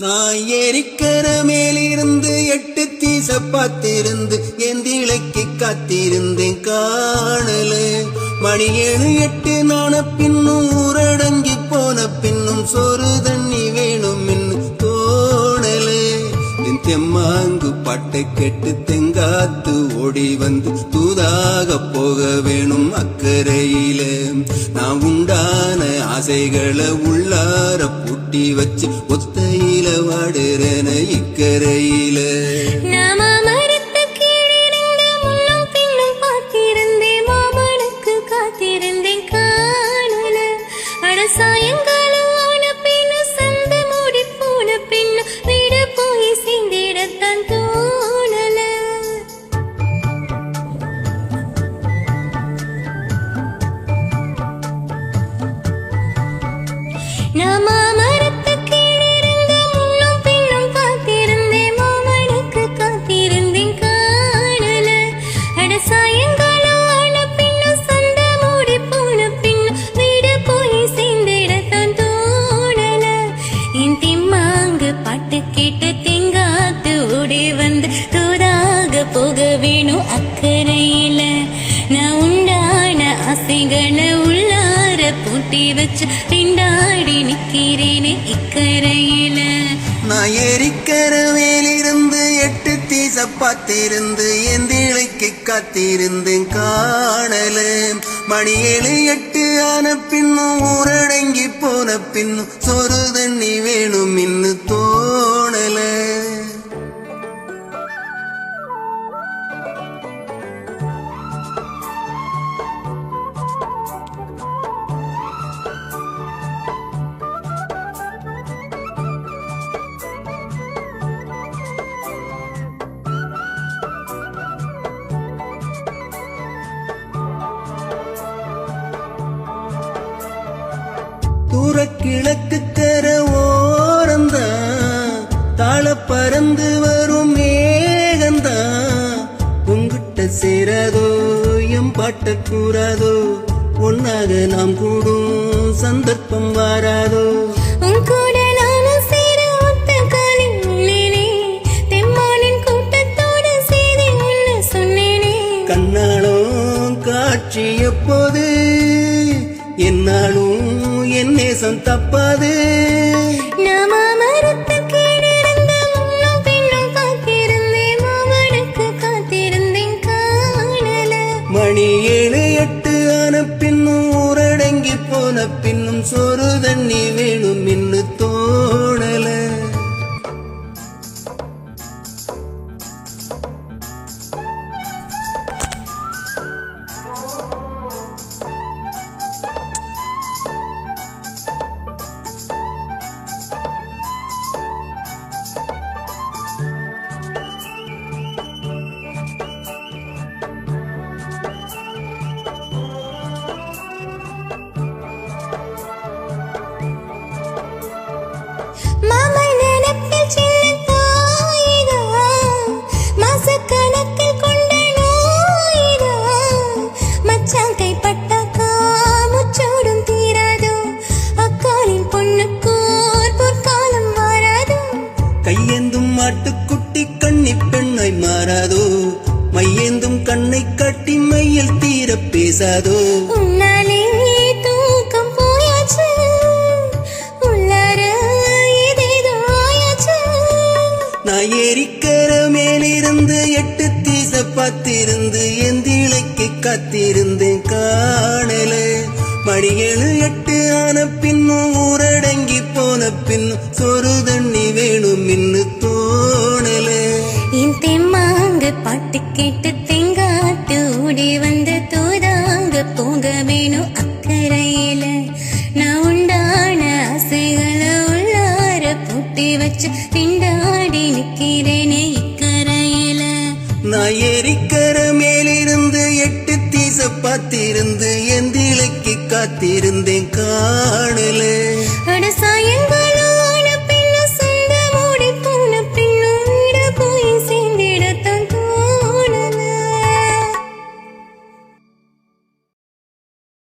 நான் எரிக்கிற மேலிருந்து எட்டு தீச பார்த்திருந்து என் திளைக்கு காத்திருந்தேன் காணல. மணி ஏழு எட்டு நாண பின்னும் ஊரடங்கி போன பின்னும் சோறு தண்ணி வேணும் தோணல. என் தெம்மாங்கு பாட்டை கெட்டு தெங்காத்து ஓடி வந்து தூதாக போக வேணும் அக்கறையில. நான் உண்டா ஆசைகளை உள்ளார பூட்டி வச்சு ஒத்தையில வாடுறன இக்கரையில. போக வேணும் அக்கறையில. நான் உண்டான ஆசைகளை வச்சு திண்டாடி நிக்கிறேனே இக்கரையில. நான் ஏரிக்கர மேலிருந்து எட்டு தீச பார்த்திருந்து எந்திளைக்கு காத்திருந்து காணல. மணி ஏழு எட்டு ஆன பின்னும் ஊரடங்கி போன பின்னும் சொரு தண்ணி வேணும் இன்னு தோ தூர கிழக்கு கர ஓரந்தான். தாழ பறந்து வரும் மேகந்தான் உங்கிட்ட சேராதோ எம் பாட்ட கூறாதோ ஒன்னாக நாம் கூடும் சந்தர்ப்பம் வாராதோ. கண்ணாலும் காட்சி எப்போது? என்னாலும் என் நேசம் தப்பாது. மணி ஏழு எட்டு ஆன பின்னும் ஊரடங்கி போன பின்னும் சோறு தண்ணி வேணும் மையேந்தும் கண்ணை காட்டி மையில் தீர பேசாதோ? உன்னாலே தூக்கம் போயாச்சு. உள்ளார நான் ஏரிக்கர மேலிருந்து எட்டு தீச பார்த்திருந்து எந்திளைக்கு காத்திருந்தேன் காணல. மணி ஏழு எட்டு ஆன பின்னும் ஊரடங்கி போன பின்னும் சொரு தண்ணி வேணும் இன்னு பாட்டு கேட்டு தெங்காட்டு ஓடி வந்த தூதாங்க போக வேணும் அக்கறையில. நான் உண்டான ஆசைகளை உள்ளார பூட்டி வச்சு திண்டாடி நிக்கிறேனே இக்கரையில. நான் ஏரிக்கர மேலிருந்து எட்டு தீச பார்த்திருந்து எந்திலைக்கு காத்திருந்தேன் காணல